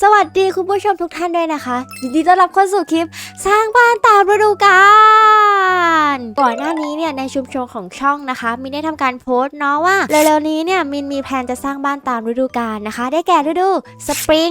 สวัสดีคุณผู้ชมทุกท่านด้วยนะคะ ยินดีต้อนรับเข้าสู่คลิป สร้างบ้านตามฤดูกาล ก่อนหน้านี้เนี่ยในชุมชนของช่องนะคะ มินได้ทำการโพสต์เนาะว่าเร็วๆนี้เนี่ยมินมีแผนจะสร้างบ้านตามฤดูกาลนะคะ ได้แก่ฤดูสปริง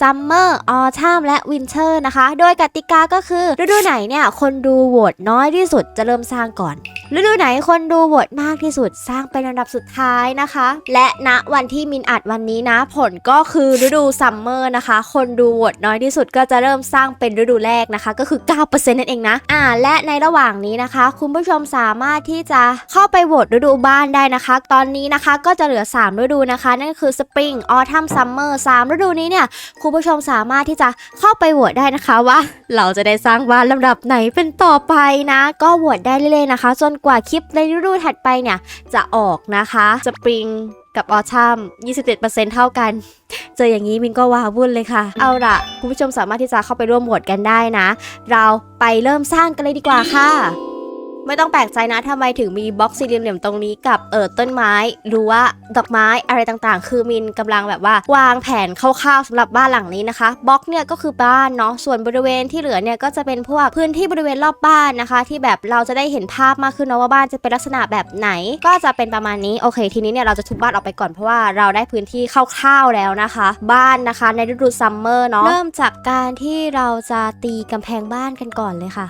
ซัมเมอร์ออทัมและวินเทอร์นะคะ โดยกติกาก็คือฤดูไหนเนี่ยคนดูโหวตน้อยที่สุดจะเริ่มสร้างก่อนฤดูไหนคนดูโหวตมากที่สุดสร้างเป็นอันดับสุดท้ายนะคะ และณวันที่มินอัดวันนี้นะ ผลก็คือฤดูซัมเมอร์นะคะ คนดูโหวตน้อยที่สุดก็จะเริ่มสร้างเป็นฤดูแรกนะคะ ก็คือ 9%นั่นเองนะอ่าและในระหว่างนี้นะคะ คุณผู้ชมสามารถที่จะเข้าไปโหวตฤดูบ้านได้นะคะ ตอนนี้นะคะก็จะเหลือ 3 ฤดูนะคะ นั่นก็คือสปริงออทัมซัมเมอร์สามฤดูนี้เนี่ยคุณผู้ชมสามารถที่จะเข้าไปโหวตได้นะคะว่า เราจะได้สร้างบ้านลำดับไหนเป็นต่อไปนะ ก็โหวตได้เรื่อยๆนะคะ จนกว่าคลิปในฤดูถัดไปเนี่ยจะออกนะคะสปริง กับออชัม27%เท่ากัน เจออย่างนี้มินก็ว้าวุ่นเลยค่ะ เอาล่ะ คุณผู้ชมสามารถที่จะเข้าไปร่วมโหวตกันได้นะ เราไปเริ่มสร้างกันเลยดีกว่าค่ะ ไม่ต้องแปลกใจนะทำไมถึงมีบล็อกสี่เหลี่ยมตรงนี้กับเออต้นไม้หรือว่าดอกไม้อะไรต่างๆ คือมินกำลังแบบว่า วางแผนคร่าวๆสำหรับบ้านหลังนี้นะคะบล็อกเนี่ยก็คือบ้านเนาะส่วนบริเวณที่เหลือเนี่ยก็จะเป็นพวกพื้นที่บริเวณรอบบ้านนะคะ ที่แบบเราจะได้เห็นภาพมากขึ้นเนาะว่าบ้านจะเป็นลักษณะแบบไหน ก็จะเป็นประมาณนี้โอเค ทีนี้เนี่ยเราจะทุบบ้านออกไปก่อนเพราะว่าเราได้พื้นที่คร่าวๆแล้วนะคะ บ้านนะคะในฤดูซัมเมอร์เนาะเริ่มจากการที่เราจะตีกำแพงบ้านกันก่อนเลยค่ะ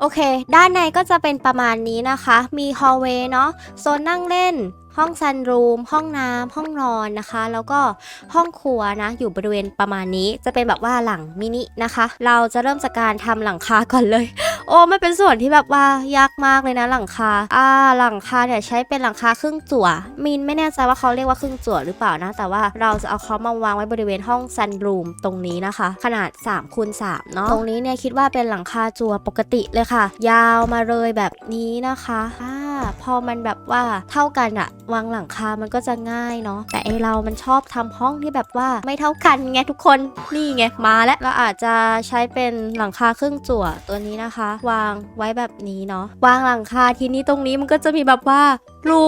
โอเค ด้านในก็จะเป็นประมาณนี้นะคะ มีฮอลเวย์เนาะ โซนนั่งเล่น ห้องซันรูม ห้องน้ำ ห้องนอนนะคะ แล้วก็ห้องครัวนะ อยู่บริเวณประมาณนี้ จะเป็นแบบว่าหลังมินินะคะ เราจะเริ่มจากการทำหลังคาก่อนเลย โอ้มันเป็นส่วนที่แบบว่ายากมากเลยนะหลังคา อ่าหลังคาเนี่ยใช้เป็นหลังคาครึ่งจั่ว มินไม่แน่ใจว่าเขาเรียกว่าครึ่งจั่วหรือเปล่านะ แต่ว่าเราจะเอาเขามาวางไว้บริเวณห้องซันรูมตรงนี้นะคะ ขนาด3คูณ3เนาะตรงนี้เนี่ยคิดว่าเป็นหลังคาจั่วปกติเลยค่ะ ยาวมาเลยแบบนี้นะคะอ่า พอมันแบบว่าเท่ากันอะวางหลังคา มันก็จะง่ายเนาะแต่ไอเรามันชอบทำห้องที่แบบว่าไม่เท่ากันไงทุกคนนี่ไงมาแล้วเราอาจจะใช้เป็นหลังคาครึ่งจั่วตัวนี้นะคะ วางไว้แบบนี้เนาะวางหลังคาทีนี้ตรงนี้มันก็จะมีแบบว่ารู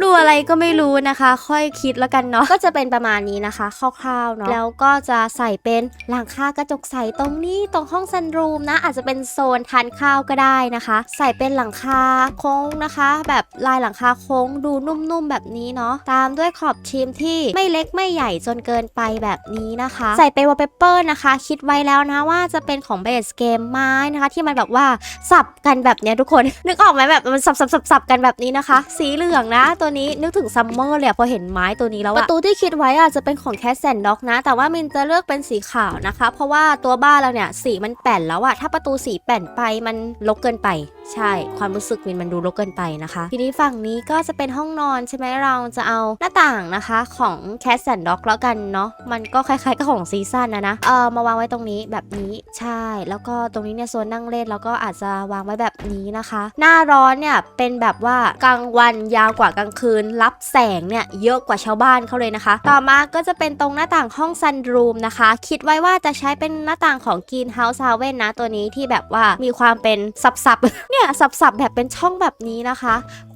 รูอะไรก็ไม่รู้นะคะ ค่อยคิดแล้วกันเนาะก็จะเป็นประมาณนี้นะคะคร่าวๆเนาะแล้วก็จะใส่เป็นหลังคากระจกใสตรงนี้ตรงห้องซันรูมนะ อาจจะเป็นโซนทานข้าวก็ได้นะคะ ใส่เป็นหลังคาโค้งนะคะแบบลายหลังคาโค้งดูนุ่มๆแบบนี้เนาะตามด้วยขอบชิมที่ไม่เล็กไม่ใหญ่จนเกินไปแบบนี้นะคะ ใส่เป็นวอลเปเปอร์นะคะ คิดไว้แล้วนะว่าจะเป็นของเบสเกมไม้นะคะ ที่มันแบบว่าสับกันแบบเนี้ยทุกคน นึกออกไหมแบบมันสับสับสับสบกันแบบนี้นะคะ สีเหลืองนะ ตัวนี้นึกถึงซัมเมอร์เลยอะพอเห็นไม้ตัวนี้แล้วประตูที่คิดไว้อะจะเป็นของแคสแซนด็อกนะ แต่ว่ามินจะเลือกเป็นสีขาวนะคะ เพราะว่าตัวบ้านเราเนี่ยสีมันแป่นแล้วอะถ้าประตูสีแป่นไปมันรกเกินไป ใช่ ความรู้สึกมินมันดูรกเกินไปนะคะ ทีนี้ฝั่งนี้ก็จะเป็นห้องนอนใช่ไหมเราจะเอาหน้าต่างนะคะของแคสแซนด็อกแล้วกันเนาะมันก็คล้ายๆกับของซีซั่นนะนะเออมาวางไว้ตรงนี้แบบนี้ใช่ แล้วก็ตรงนี้เนี่ยโซนนั่งเล่นแล้วก็อาจจะวางไว้แบบนี้นะคะ หน้าร้อนเนี่ยเป็นแบบว่ากลางวันยาวกว่ากลางคืน รับแสงเนี่ยเยอะกว่าชาวบ้านเขาเลยนะคะ ต่อมาก็จะเป็นตรงหน้าต่างห้องซันรูมนะคะ คิดไว้ว่าจะใช้เป็นหน้าต่างของกินเฮาส์ a าเว่นนะตัวนี้ที่แบบว่ามีความเป็นสับๆเนี่ยสับๆแบบเป็นช่องแบบนี้นะคะ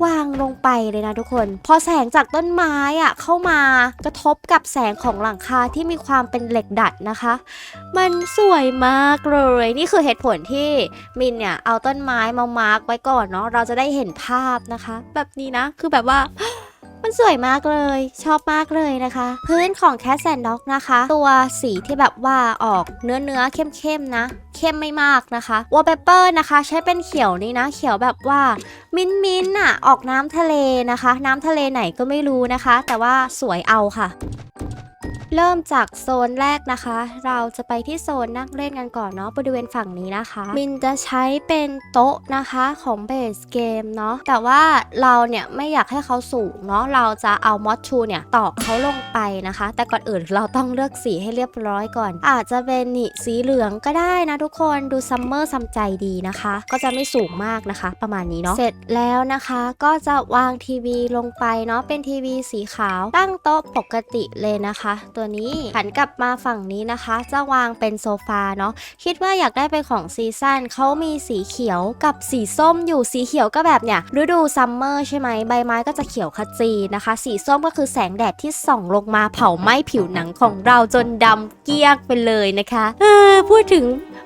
วางลงไปเลยนะทุกคน พอแสงจากต้นไม้อะเข้ามากระทบกับแสงของหลังคาที่มีความเป็นเหล็กดัดนะคะ มันสวยมากเลย นี่คือเหตุผลที่มินเนี่ยเอาต้นไม้มามาร์กไว้ก่อนเนาะเราจะได้เห็นภาพนะคะ แบบนี้นะคือแบบว่า มันสวยมากเลย ชอบมากเลยนะคะ พื้นของแคสแซนด็อกนะคะ ตัวสีที่แบบว่าออกเนื้อเนื้อๆเข้มๆนะเข้มไม่มากนะคะวอลเปเปอร์นะคะ ใช้เป็นเขียวนี่นะ เขียวแบบว่า มินมินอะออกน้ำทะเลนะคะ น้ำทะเลไหนก็ไม่รู้นะคะ แต่ว่าสวยเอาค่ะ เริ่มจากโซนแรกนะคะ เราจะไปที่โซนนั่งเล่นกันก่อนเนาะบริเวณฝั่งนี้นะคะ มินจะใช้เป็นโต๊ะนะคะของเบสเกมเนาะแต่ว่าเราเนี่ยไม่อยากให้เขาสูงเนาะเราจะเอามอสชูเนี่ยตอกเขาลงไปนะคะ แต่ก่อนอื่นเราต้องเลือกสีให้เรียบร้อยก่อน อาจจะเป็นนี่สีเหลืองก็ได้นะทุกคนดูซัมเมอร์ซัมใจดีนะคะ ก็จะไม่สูงมากนะคะ ประมาณนี้เนาะเสร็จแล้วนะคะก็จะวางทีวีลงไปเนาะเป็นทีวีสีขาว ตั้งโต๊ะปกติเลยนะคะ ตัวตัวนี้หันกลับมาฝั่งนี้นะคะ จะวางเป็นโซฟาเนาะคิดว่าอยากได้เป็นของซีซั่นเขามีสีเขียวกับสีส้มอยู่สีเขียวก็แบบเนี่ยฤดูซัมเมอร์ใช่ไหมใบไม้ก็จะเขียวขจีนะคะ สีส้มก็คือแสงแดดที่ส่องลงมาเผาไหม้ผิวหนังของเราจนดำเกลี้ยงไปเลยนะคะเออพูดถึง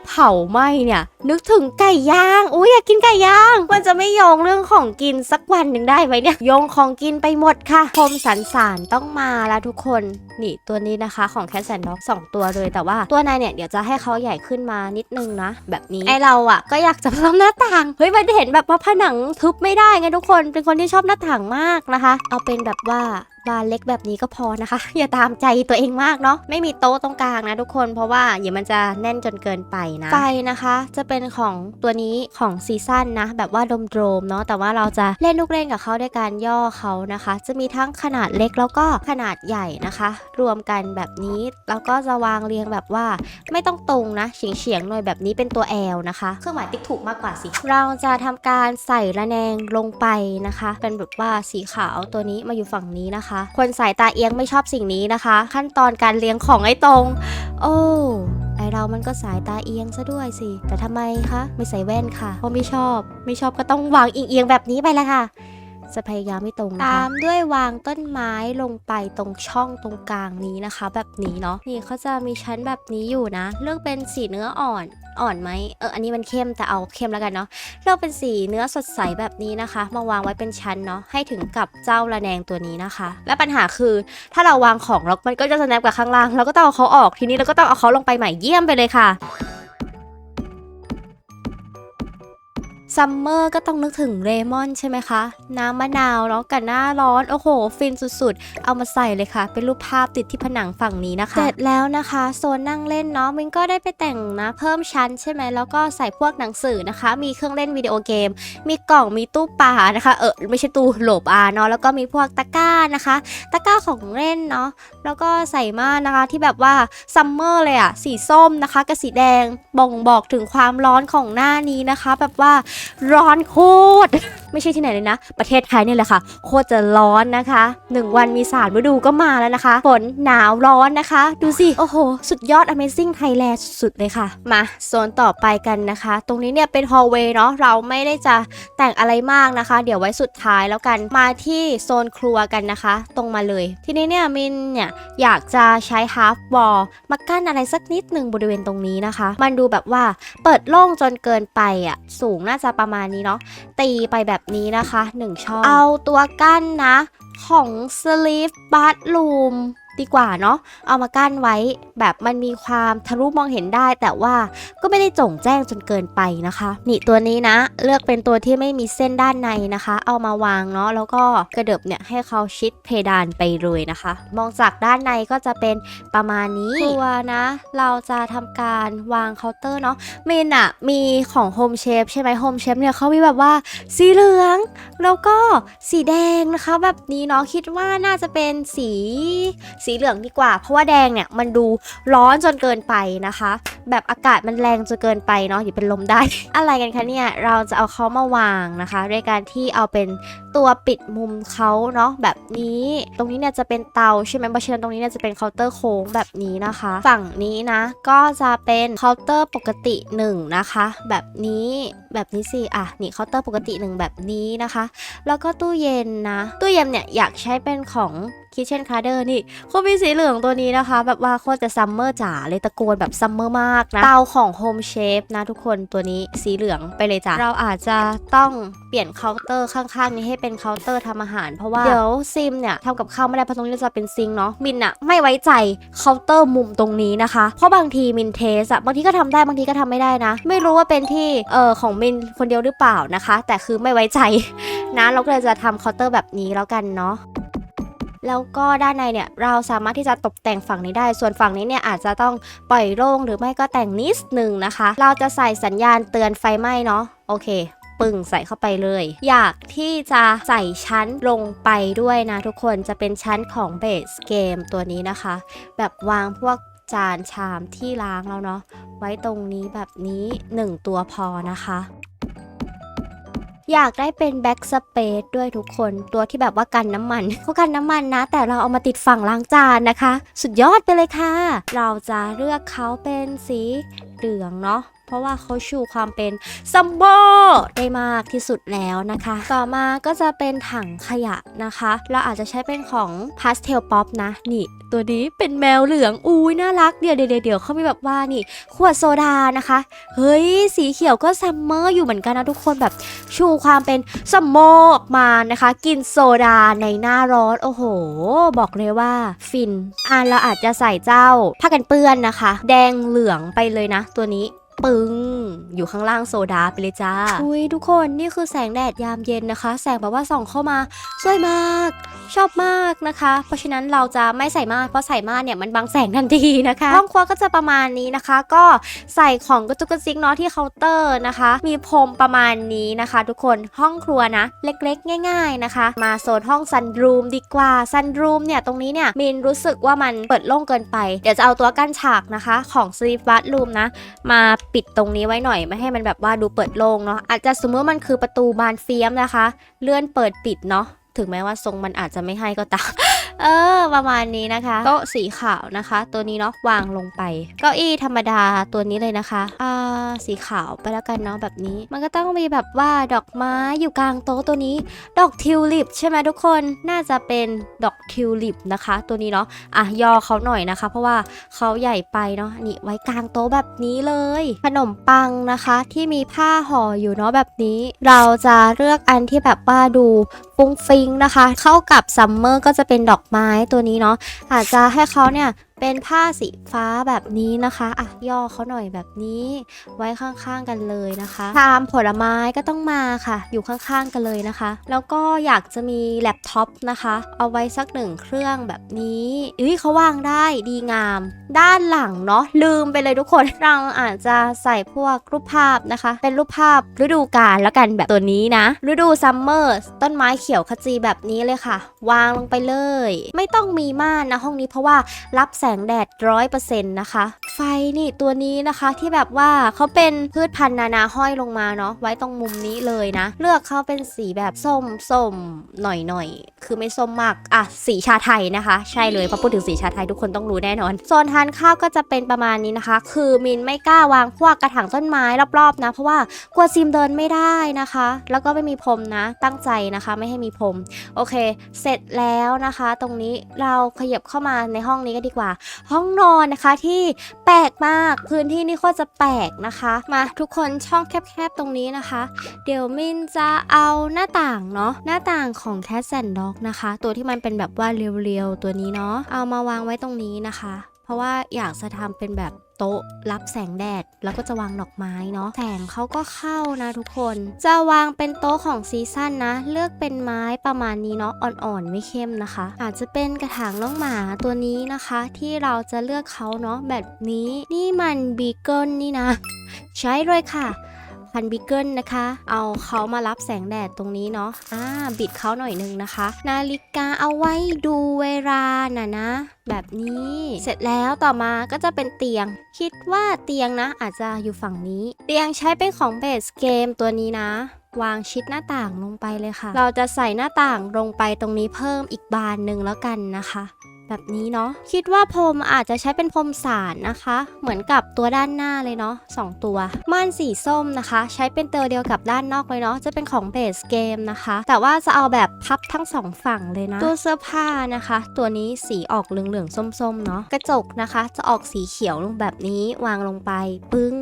เผาไหม้เนี่ยนึกถึงไก่ย่างอุ้ยอยากกินไก่ย่าง มันจะไม่โยงเรื่องของกินสักวันหนึ่งได้ไหมเนี่ยโยงของกินไปหมดค่ะคมสันสารต้องมาแล้วทุกคน นี่ตัวนี้นะคะของแคสแอนด็อกสองตัวเลยแต่ว่าตัวนายเนี่ยเดี๋ยวจะให้เขาใหญ่ขึ้นมานิดนึงนะ แบบนี้ไอเราอะก็อยากจะเพิ่มหน้าต่างเฮ้ยมันเห็นแบบว่าผนังทึบไม่ได้ไงทุกคน เป็นคนที่ชอบหน้าต่างมากนะคะ เอาเป็นแบบว่าบานเล็กแบบนี้ก็พอนะคะ อย่าตามใจตัวเองมากเนาะไม่มีโต๊ะตรงกลางนะทุกคนเพราะว่าเดี๋ยวมันจะแน่นจนเกินไปนะไฟนะคะ จะเป็นของตัวนี้ของซีซั่นนะ แบบว่าโดมเนาะแต่ว่าเราจะเล่นลูกเล่นกับเขาด้วยการย่อเขานะคะ จะมีทั้งขนาดเล็กแล้วก็ขนาดใหญ่นะคะ รวมกันแบบนี้แล้วก็จะวางเรียงแบบว่า ไม่ต้องตรงนะเฉียงเฉียงๆหน่อยแบบนี้เป็นตัว L นะคะเครื่องหมายติ๊กถูกมากกว่าสิเราจะทำการใส่ระแนงลงไปนะคะ เป็นแบบว่าสีขาวตัวนี้มาอยู่ฝั่งนี้นะคะคนสายตาเอียงไม่ชอบสิ่งนี้นะคะ ขั้นตอนการเลี้ยงของไอ้ตรง โอ้ไอเรามันก็สายตาเอียงซะด้วยสิ แต่ทำไมคะ ไม่ใส่แว่นค่ะ เพราะไม่ชอบ ไม่ชอบก็ต้องวางเอียงๆแบบนี้ไปละค่ะ จะพยายามไม่ตรงนะคะตามด้วยวางต้นไม้ลงไปตรงช่องตรงกลางนี้นะคะ แบบนี้เนาะนี่เขาจะมีชั้นแบบนี้อยู่นะ เลือกเป็นสีเนื้ออ่อนอ่อนไหมเอออันนี้มันเข้มแต่เอาเข้มแล้วกันเนาะเลือกเป็นสีเนื้อสดใสแบบนี้นะคะ มาวางไว้เป็นชั้นเนาะให้ถึงกับเจ้าระแนงตัวนี้นะคะ และปัญหาคือถ้าเราวางของแล้วมันก็จะสแนปกับข้างล่าง เราก็ต้องเอาเขาออกทีนี้เราก็ต้องเอาเขาลงไปใหม่เยี่ยมไปเลยค่ะ ซัมเมอร์ก็ต้องนึกถึงเลมอนใช่ไหมคะ น้ำมะนาวเนาะกับหน้าร้อน โอ้โห ฟินสุดๆ เอามาใส่เลยค่ะ เป็นรูปภาพติดที่ผนังฝั่งนี้นะคะ เสร็จแล้วนะคะ โซนนั่งเล่นเนาะมินก็ได้ไปแต่งนะ เพิ่มชั้นใช่ไหมแล้วก็ใส่พวกหนังสือนะคะ มีเครื่องเล่นวิดีโอเกม มีกล่องมีตู้ปลานะคะ เออไม่ใช่ตู้โหลบอาเนาะแล้วก็มีพวกตะกร้านะคะ ตะกร้าของเล่นเนาะแล้วก็ใส่ม่านนะคะที่แบบว่าซัมเมอร์เลยอะสีส้มนะคะกับสีแดงบ่งบอกถึงความร้อนของหน้านี้นะคะ แบบว่าร้อนโคตร ไม่ใช่ที่ไหนเลยนะ ประเทศไทยนี่แหละค่ะ โคตรจะร้อนนะคะหนึ่งวันมีสามฤดูก็มาแล้วนะคะ ฝนหนาวร้อนนะคะ ดูสิ โอ้โห สุดยอด Amazing Thailand สุดๆเลยค่ะ มาโซนต่อไปกันนะคะ ตรงนี้เนี่ยเป็น hallway เนาะ เราไม่ได้จะแต่งอะไรมากนะคะ เดี๋ยวไว้สุดท้ายแล้วกัน มาที่โซนครัวกันนะคะ ตรงมาเลย ทีนี้เนี่ยมินเนี่ยอยากจะใช้ half wall มากั้นอะไรสักนิดหนึ่งบริเวณตรงนี้นะคะ มันดูแบบว่าเปิดโล่งจนเกินไปอะ สูงน่าจะประมาณนี้เนาะตีไปแบบนี้นะคะ 1ช่องเอาตัวกั้นนะ ของ sleep Bathroom ดีกว่าเนาะเอามากั้นไว้แบบมันมีความทะลุมองเห็นได้ แต่ว่าก็ไม่ได้จงแจ้งจนเกินไปนะคะ นี่ตัวนี้นะ เลือกเป็นตัวที่ไม่มีเส้นด้านในนะคะ เอามาวางเนาะแล้วก็กระเดิบเนี่ยให้เขาชิดเพดานไปเลยนะคะ มองจากด้านในก็จะเป็นประมาณนี้ตัวนะ เราจะทำการวางเคาน์เตอร์เนาะเมนอะมีของ Home Chef ใช่ไหม Home Chef เนี่ยเขามีแบบว่าสีเหลือง แล้วก็สีแดงนะคะ แบบนี้เนาะคิดว่าน่าจะเป็นสีสีีเหลืองดีกว่า เพราะว่าแดงเนี่ยมันดูร้อนจนเกินไปนะคะ แบบอากาศมันแรงจนเกินไปเนาะอย่าเป็นลมได้ อะไรกันคะเนี่ยเราจะเอาเขามาวางนะคะด้วยการที่เอาเป็นตัวปิดมุมเขาเนาะแบบนี้ ตรงนี้เนี่ยจะเป็นเตาใช่ไหมเพราะฉะนั้นตรงนี้เนี่ยจะเป็นเคาน์เตอร์โค้งแบบนี้นะคะ ฝั่งนี้นะก็จะเป็นเคาน์เตอร์ปกติหนึ่งนะคะ แบบนี้แบบนี้สิอะนี่เคาน์เตอร์ปกติหนึ่งแบบนี้นะคะ แล้วก็ตู้เย็นนะ ตู้เย็นเนี่ยอยากใช้เป็นของ Kitchen c a r d e r นี่เขามีสีเหลืองตัวนี้นะคะ แบบว่าโคตรจะซัมเมอร์จ๋าเลยตะโกนแบบซัมเมอร์มากนะ เตาของ Home Chef นะทุกคนตัวนี้สีเหลืองไปเลยจ้ะ เราอาจจะต้องเปลี่ยนเคาน์เตอร์ข้างๆ นี้ให้เป็นเคาน์เตอร์ทำอาหาร เพราะว่าเดี๋ยวซิมเนี่ยทำกับข้าวไม่ได้เพราะตรงนี้จะเป็นซิงเนาะมินอะไม่ไว้ใจเคาน์เตอร์มุมตรงนี้นะคะ เพราะบางทีมินเทสอะบางทีก็ทำได้บางทีก็ทำไม่ได้นะ ไม่รู้ว่าเป็นที่เออของมินคนเดียวหรือเปล่านะคะ แต่คือไม่ไว้ใจนะเราก็เลยจะทำเคาน์เตอร์แบบนี้แล้วกันเนาะ แล้วก็ด้านในเนี่ยเราสามารถที่จะตกแต่งฝั่งนี้ได้ ส่วนฝั่งนี้เนี่ยอาจจะต้องปล่อยโล่งหรือไม่ก็แต่งนิดหนึ่งนะคะ เราจะใส่สัญญาณเตือนไฟไหม้เนาะโอเคปึ่งใส่เข้าไปเลย อยากที่จะใส่ชั้นลงไปด้วยนะทุกคนจะเป็นชั้นของเบสเกมตัวนี้นะคะ แบบวางพวกจานชามที่ล้างแล้วเนาะไว้ตรงนี้แบบนี้ 1 ตัวพอนะคะ อยากได้เป็นแบ็กสเปซด้วยทุกคนตัวที่แบบว่ากันน้ำมันเขากันน้ำมันนะ แต่เราเอามาติดฝั่งล้างจานนะคะ สุดยอดไปเลยค่ะ เราจะเลือกเขาเป็นสีเหลืองเนาะ เพราะว่าเขาชูความเป็นซัมโบได้มากที่สุดแล้วนะคะ ต่อมาก็จะเป็นถังขยะนะคะ เราอาจจะใช้เป็นของพาสเทลป๊อปนะ นี่ ตัวนี้เป็นแมวเหลืองอุ้ยน่ารัก เดี๋ยวเดี๋ยวเดี๋ยวเขามีแบบว่านี่ ขวดโซดานะคะ เฮ้ย สีเขียวก็ซัมเมอร์อยู่เหมือนกันนะทุกคนแบบชูความเป็นซัมเมอร์ออกมานะคะ กินโซดาในหน้าร้อนโอ้โห บอกเลยว่าฟินอะเราอาจจะใส่เจ้าผ้ากันเปื้อนนะคะ แดงเหลืองไปเลยนะ ตัวนี้ ปึ้งอยู่ข้างล่างโซดาไปเลยจ้าอุ้ยทุกคนนี่คือแสงแดดยามเย็นนะคะ แสงแบบว่าส่องเข้ามาสวยมาก ชอบมากนะคะ เพราะฉะนั้นเราจะไม่ใส่มากเพราะใส่มากเนี่ยมันบังแสงทันทีนะคะห้องครัวก็จะประมาณนี้นะคะ ก็ใส่ของกระจุกกระซิกเนาะที่เคาน์เตอร์นะคะ มีพรมประมาณนี้นะคะ ทุกคนห้องครัวนะ เล็กๆ ง่าย ๆนะคะ มาโซนห้องซันรูมดีกว่าซันรูมเนี่ยตรงนี้เนี่ยมินรู้สึกว่ามันเปิดโล่งเกินไป เดี๋ยวจะเอาตัวกั้นฉากนะคะ ของสลีฟบัตรูมนะ มาปิดตรงนี้ไว้หน่อยไม่ให้มันแบบว่าดูเปิดโล่งเนาะอาจจะสมมติว่ามันคือประตูบานเฟียมนะคะ เลื่อนเปิดปิดเนาะ ถึงแม้ว่าทรงมันอาจจะไม่ให้ก็ตาม เออ ประมาณนี้นะคะ โต๊ะสีขาวนะคะ ตัวนี้เนาะวางลงไป เก้าอี้ธรรมดาตัวนี้เลยนะคะอ่าสีขาวไปแล้วกันเนาะแบบนี้ มันก็ต้องมีแบบว่าดอกไม้อยู่กลางโต๊ะตัวนี้ ดอกทิวลิปใช่ไหมทุกคนน่าจะเป็นดอกทิวลิปนะคะ ตัวนี้เนาะอะย่อเขาหน่อยนะคะ เพราะว่าเขาใหญ่ไปเนาะนี่ไว้กลางโต๊ะแบบนี้เลย ขนมปังนะคะที่มีผ้าห่ออยู่เนาะแบบนี้ เราจะเลือกอันที่แบบว่าดู ฟุ้งฟิงนะคะ เข้ากับซัมเมอร์ก็จะเป็นดอกไม้ตัวนี้เนาะอาจจะให้เขาเนี่ย เป็นผ้าสีฟ้าแบบนี้นะคะอะย่อเขาหน่อยแบบนี้ ไว้ข้างๆกันเลยนะคะชามผลไม้ก็ต้องมาค่ะ อยู่ข้างๆกันเลยนะคะ แล้วก็อยากจะมีแล็ปท็อปนะคะ เอาไว้สักหนึ่งเครื่องแบบนี้เอ้ยเขาวางได้ดีงาม ด้านหลังเนาะลืมไปเลยทุกคนเราอาจจะใส่พวกรูปภาพนะคะ เป็นรูปภาพฤดูกาลแล้วกันแบบตัวนี้นะ ฤดูซัมเมอร์ต้นไม้เขียวขจีแบบนี้เลยค่ะ วางลงไปเลย ไม่ต้องมีม่านนะห้องนี้เพราะว่ารับแสงแดดร้อยเปอร์เซ็นต์นะคะ ไฟนี่ตัวนี้นะคะที่แบบว่าเขาเป็นพืชพันธุ์นานาห้อยลงมาเนาะไว้ตรงมุมนี้เลยนะ เลือกเขาเป็นสีแบบส้มส้มหน่อยหน่อยคือไม่ส้มมากอะสีชาไทยนะคะ ใช่เลยพอพูดถึงสีชาไทยทุกคนต้องรู้แน่นอนโซนทานข้าวก็จะเป็นประมาณนี้นะคะ คือมินไม่กล้าวางพวกกระถางต้นไม้รอบๆนะ เพราะว่ากลัวซิมเดินไม่ได้นะคะ แล้วก็ไม่มีพรมนะ ตั้งใจนะคะไม่ให้มีพรมโอเค เสร็จแล้วนะคะ ตรงนี้เราขยับเข้ามาในห้องนี้กันดีกว่าห้องนอนนะคะที่แปลกมากพื้นที่นี่ก็จะแปลกนะคะ มาทุกคนช่องแคบๆตรงนี้นะคะ เดี๋ยวมินจะเอาหน้าต่างเนาะหน้าต่างของแคสแซนด็อกนะคะ ตัวที่มันเป็นแบบว่าเรียวๆตัวนี้เนาะเอามาวางไว้ตรงนี้นะคะ เพราะว่าอยากจะทำเป็นแบบ โต๊ะ รับแสงแดด แล้วก็จะวางดอกไม้เนาะแสงเขาก็เข้านะทุกคน จะวางเป็นโต๊ะของซีซั่นนะ เลือกเป็นไม้ประมาณนี้เนาะอ่อนๆไม่เข้มนะคะ อาจจะเป็นกระถางน้องหมาตัวนี้นะคะ ที่เราจะเลือกเขาเนาะแบบนี้นี่มันบีเกิลนี่นะ ใช้เลยค่ะ พันบิเกิลนะคะ เอาเขามารับแสงแดดตรงนี้เนาะอ่าบิดเขาหน่อยนึงนะคะ นาฬิกาเอาไว้ดูเวลาน่ะนะ แบบนี้ เสร็จแล้วต่อมาก็จะเป็นเตียง คิดว่าเตียงนะ อาจจะอยู่ฝั่งนี้ เตียงใช้เป็นของเบสเกมตัวนี้นะวางชิดหน้าต่างลงไปเลยค่ะ เราจะใส่หน้าต่างลงไปตรงนี้เพิ่มอีกบานหนึ่งแล้วกันนะคะ แบบนี้เนาะคิดว่าพรมอาจจะใช้เป็นพรมสารนะคะ เหมือนกับตัวด้านหน้าเลยเนาะสองตัว ม่านสีส้มนะคะ ใช้เป็นตัวเดียวกับด้านนอกเลยเนาะจะเป็นของเบสเกมนะคะ แต่ว่าจะเอาแบบพับทั้งสองฝั่งเลยนะ ตัวเสื้อผ้านะคะ ตัวนี้สีออกเหลืองๆส้มๆเนาะกระจกนะคะ จะออกสีเขียวลงแบบนี้วางลงไปปึ้ง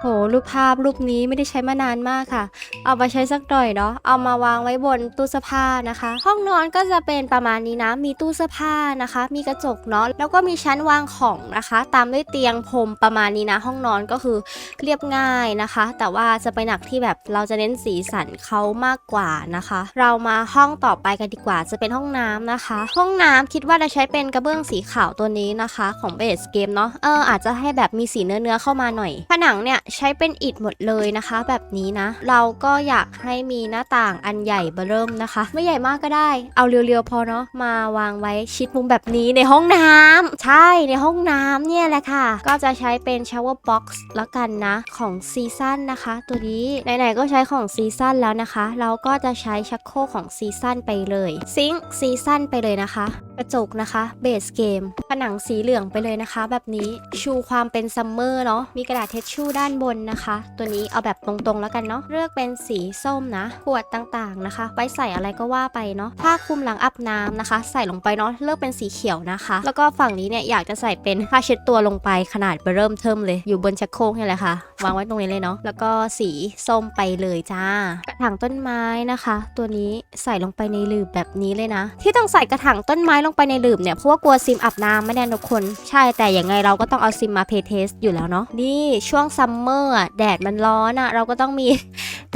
โหรูปภาพรูปนี้ไม่ได้ใช้มานานมากค่ะ เอามาใช้สักหน่อยเนาะเอามาวางไว้บนตู้เสื้อผ้านะคะ ห้องนอนก็จะเป็นประมาณนี้นะ มีตู้เสื้อผ้านะคะ มีกระจกเนาะแล้วก็มีชั้นวางของนะคะ ตามด้วยเตียงพรมประมาณนี้นะ ห้องนอนก็คือเรียบง่ายนะคะ แต่ว่าจะไปหนักที่แบบเราจะเน้นสีสันเขามากกว่านะคะ เรามาห้องต่อไปกันดีกว่าจะเป็นห้องน้ำนะคะ ห้องน้ำคิดว่าจะใช้เป็นกระเบื้องสีขาวตัวนี้นะคะ ของเบสเกมเนาะเอออาจจะให้แบบมีสีเนื้อเนื้อเข้ามาหน่อยผนังเนี่ยใช้เป็นอิฐหมดเลยนะคะ แบบนี้นะ เราก็อยากให้มีหน้าต่างอันใหญ่เบอเริ่มนะคะ ไม่ใหญ่มากก็ได้ เอาเรียวๆพอเนาะมาวางไว้ชิดมุมแบบนี้ในห้องน้ำใช่ในห้องน้ำเนี่ยแหละค่ะ ก็จะใช้เป็น shower box แล้วกันนะของซีซั่นนะคะ ตัวนี้ไหนๆก็ใช้ของซีซั่นแล้วนะคะ เราก็จะใช้ชักโครกของซีซั่นไปเลย ซิงค์ซีซั่นไปเลยนะคะกระจกนะคะเบสเกม ผนังสีเหลืองไปเลยนะคะ แบบนี้ชูความเป็นซัมเมอร์เนาะมีกระดาษเทชชู่ด้านบนนะคะ ตัวนี้เอาแบบตรงๆแล้วกันเนาะเลือกเป็นสีส้มนะขวดต่างๆนะคะ ไว้ใส่อะไรก็ว่าไปเนาะผ้าคลุมหลังอาบน้ำนะคะ ใส่ลงไปเนาะเลือกเป็นสีเขียวนะคะ แล้วก็ฝั่งนี้เนี่ยอยากจะใส่เป็นผ้าเช็ดตัวลงไปขนาดเบอร์เริ่มเทิมเลยอยู่บนชักโครกนี่แหละค่ะวางไว้ตรงนี้เลยเนาะแล้วก็สีส้มไปเลยจ้ากระถางต้นไม้นะคะ ตัวนี้ใส่ลงไปในหลืบแบบนี้เลยนะ ที่ต้องใส่กระถางต้นไม้ลงไปในหลืบเนี่ยเพราะว่ากลัวซิมอาบน้ำไม่แน่ทุกคน ใช่แต่อย่างไงเราก็ต้องเอาซิมมาเพย์เทสอยู่แล้วเนาะนี่ช่วงซัมเมอร์แดดมันร้อนอะเราก็ต้องมี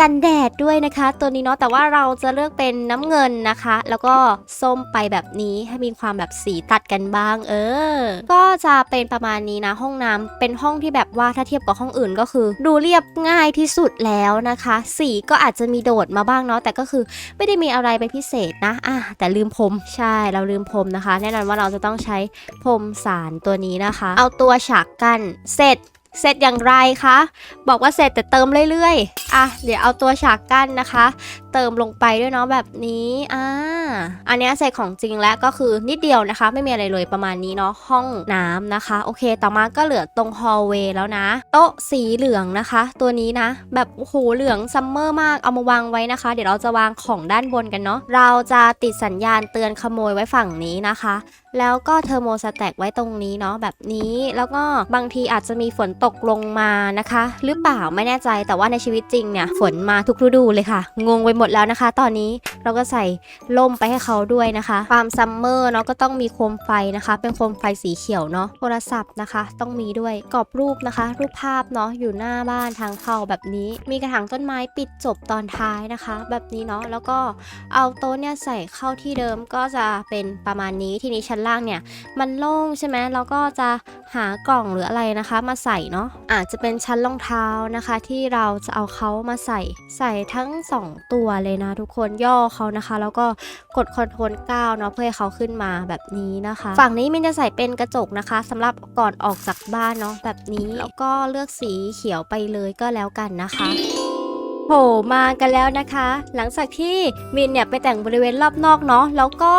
กันแดดด้วยนะคะ ตัวนี้เนาะแต่ว่าเราจะเลือกเป็นน้ำเงินนะคะ แล้วก็ส้มไปแบบนี้ให้มีความแบบสีตัดกันบ้าง เออ ก็จะเป็นประมาณนี้นะ ห้องน้ำเป็นห้องที่แบบว่าถ้าเทียบกับห้องอื่นก็คือ ดูเรียบง่ายที่สุดแล้วนะคะ สีก็อาจจะมีโดดมาบ้างเนาะแต่ก็คือไม่ได้มีอะไรเป็นพิเศษนะอะแต่ลืมพรมใช่เราลืมพรมนะคะ แน่นอนว่าเราจะต้องใช้พรมสารตัวนี้นะคะ เอาตัวฉากกันเสร็จ เสร็จอย่างไรคะ บอกว่าเสร็จแต่เติมเรื่อยๆ อะ เดี๋ยวเอาตัวฉากกั้นนะคะ เติมลงไปด้วยเนาะแบบนี้ อ่า อันนี้เสร็จของจริงแล้วก็คือนิดเดียวนะคะ ไม่มีอะไรเลยประมาณนี้เนาะ ห้องน้ำนะคะ โอเค ต่อมาก็เหลือตรงฮอลเวย์แล้วนะ โต๊ะสีเหลืองนะคะ ตัวนี้นะ แบบโอ้โหเหลืองซัมเมอร์มาก เอามาวางไว้นะคะ เดี๋ยวเราจะวางของด้านบนกันเนาะ เราจะติดสัญญาณเตือนขโมยไว้ฝั่งนี้นะคะแล้วก็เทอร์โมสแต็กไว้ตรงนี้เนาะแบบนี้แล้วก็บางทีอาจจะมีฝนตกลงมานะคะ หรือเปล่าไม่แน่ใจแต่ว่าในชีวิตจริงเนี่ย ฝนมาทุกฤดูเลยค่ะ งงไปหมดแล้วนะคะ ตอนนี้เราก็ใส่ล่มไปให้เขาด้วยนะคะความซัมเมอร์เนาะก็ต้องมีโคมไฟนะคะ เป็นโคมไฟสีเขียวเนาะโทรศัพท์นะคะ ต้องมีด้วยกรอบรูปนะคะ รูปภาพเนาะอยู่หน้าบ้านทางเข้าแบบนี้ มีกระถางต้นไม้ปิดจบตอนท้ายนะคะ แบบนี้เนาะแล้วก็เอาโต๊ะเนี่ยใส่เข้าที่เดิมก็จะเป็นประมาณนี้ทีนี้ชั้นล่างเนี่ยมันโล่งใช่ไหมเราก็จะหากล่องหรืออะไรนะคะ มาใส่เนาะอาจจะเป็นชั้นรองเท้านะคะ ที่เราจะเอาเขามาใส่ใส่ทั้ง 2 ตัวเลยนะทุกคนย่อเขานะคะ แล้วก็กดคอนโทรล9เนาะเพื่อให้เขาขึ้นมาแบบนี้นะคะ ฝั่งนี้มินจะใส่เป็นกระจกนะคะสำหรับก่อนออกจากบ้านเนาะแบบนี้แล้วก็เลือกสีเขียวไปเลยก็แล้วกันนะคะโผล่มากันแล้วนะคะ หลังจากที่มินเนี่ยไปแต่งบริเวณรอบนอกเนาะแล้วก็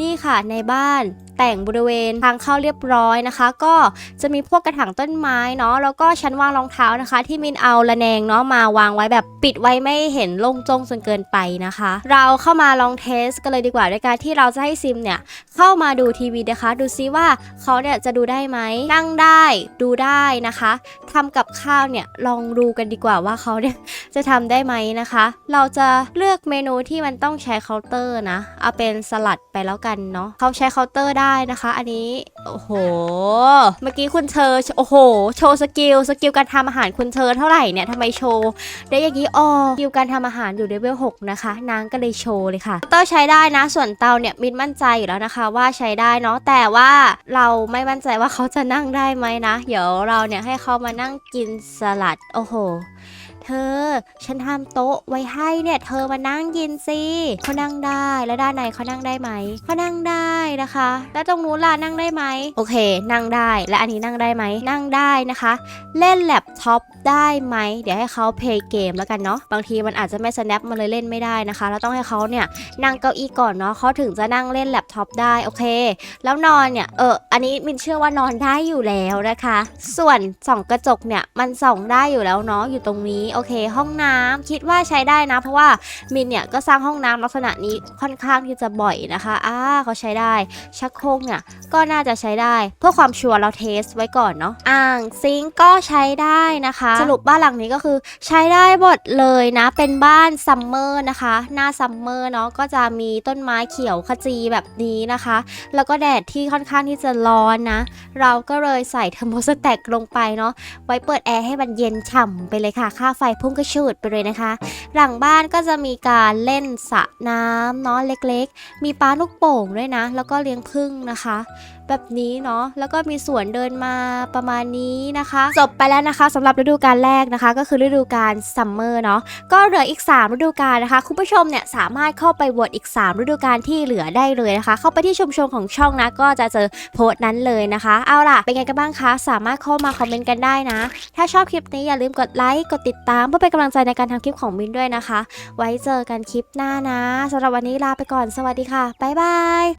นี่ค่ะในบ้าน แต่งบริเวณทางเข้าเรียบร้อยนะคะ ก็จะมีพวกกระถางต้นไม้เนาะแล้วก็ชั้นวางรองเท้านะคะ ที่มินเอาระแนงเนาะมาวางไว้แบบปิดไว้ไม่เห็นโล่งจงจนเกินไปนะคะ เราเข้ามาลองเทสกันเลยดีกว่าด้วยการที่เราจะให้ซิมเนี่ยเข้ามาดูทีวีนะคะ ดูซิว่าเขาเนี่ยจะดูได้ไหมนั่งได้ดูได้นะคะทำกับข้าวเนี่ยลองดูกันดีกว่าว่าเขาเนี่ยจะทำได้ไหมนะคะ เราจะเลือกเมนูที่มันต้องใช้เคาน์เตอร์นะเอาเป็นสลัดไปแล้วกันเนาะเขาใช้เคาน์เตอร์ได้ได้นะคะ อันนี้ โอ้โห เมื่อกี้คุณเชอร์โอ้โห โชว์สกิล สกิลการทำอาหารคุณเชอร์เท่าไหร่เนี่ยทำไมโชว์ ได้อย่างนี้อ๋อสกิลการทำอาหารอยู่เลเวล6นะคะ นางก็เลยโชว์เลยค่ะเคาน์เตอร์ใช้ได้นะ ส่วนเตาเนี่ยมินมั่นใจอยู่แล้วนะคะ ว่าใช้ได้เนาะ แต่ว่าเราไม่มั่นใจว่าเขาจะนั่งได้ไหมนะ เดี๋ยวเราเนี่ยให้เขามานั่งกินสลัด โอ้โห เธอ ฉันทำโต๊ะไว้ให้เนี่ย เธอมานั่งกินสิเขานั่งได้แล้วด้านในเขานั่งได้ไหมเขานั่งได้นะคะ แล้วตรงนู้นล่ะนั่งได้ไหมโอเค นั่งได้และอันนี้นั่งได้ไหมนั่งได้นะคะ เล่นแล็ปท็อปได้ไหมเดี๋ยวให้เขาเพย์เกมแล้วกันเนาะบางทีมันอาจจะไม่ snap มันเลยเล่นไม่ได้นะคะเราต้องให้เขาเนี่ยนั่งเก้าอี้ก่อนเนาะเขาถึงจะนั่งเล่นแล็ปท็อปได้โอเค แล้วนอนเนี่ยเอออันนี้มินเชื่อว่านอนได้อยู่แล้วนะคะ ส่วนส่องกระจกเนี่ยมันส่องได้อยู่แล้วเนาะอยู่ตรงนี้โอเค ห้องน้ำคิดว่าใช้ได้นะ เพราะว่ามินเนี่ยก็สร้างห้องน้ำลักษณะนี้ค่อนข้างที่จะบ่อยนะคะอ่าเขาใช้ได้ ชักโครกเนี่ยก็น่าจะใช้ได้ เพื่อความชัวร์เราเทสไว้ก่อนเนาะอ่างซิงก์ก็ใช้ได้นะคะ สรุปบ้านหลังนี้ก็คือใช้ได้หมดเลยนะ เป็นบ้านซัมเมอร์นะคะ หน้าซัมเมอร์เนาะก็จะมีต้นไม้เขียวขจีแบบนี้นะคะ แล้วก็แดดที่ค่อนข้างที่จะร้อนนะ เราก็เลยใส่เทอร์โมสแต็กลงไปเนาะไว้เปิดแอร์ให้มันเย็นฉ่ำไปเลยค่ะค่าไฟพุ่งกระชูดไปเลยนะคะ หลังบ้านก็จะมีการเล่นสระน้ำเนาะเล็กๆ มีปลาลูกโป่งด้วยนะ แล้วก็เลี้ยงผึ้งนะคะ แบบนี้เนาะแล้วก็มีสวนเดินมาประมาณนี้นะคะ จบไปแล้วนะคะสำหรับฤดูกาลแรกนะคะ ก็คือฤดูกาลซัมเมอร์เนาะก็เหลืออีก 3 ฤดูกาลนะคะคุณผู้ชมเนี่ยสามารถเข้าไปโหวตอีก 3 ฤดูกาลที่เหลือได้เลยนะคะ เข้าไปที่ชมชนของช่องนะก็จะเจอโพสต์นั้นเลยนะคะ เอาล่ะเป็นไงกันบ้างคะสามารถเข้ามาคอมเมนต์กันได้นะ ถ้าชอบคลิปนี้อย่าลืมกดไลค์กดติดตามเพื่อเป็นกำลังใจในการทำคลิปของมินด้วยนะคะ ไว้เจอกันคลิปหน้านะสำหรับวันนี้ลาไปก่อนสวัสดีค่ะบ๊ายบาย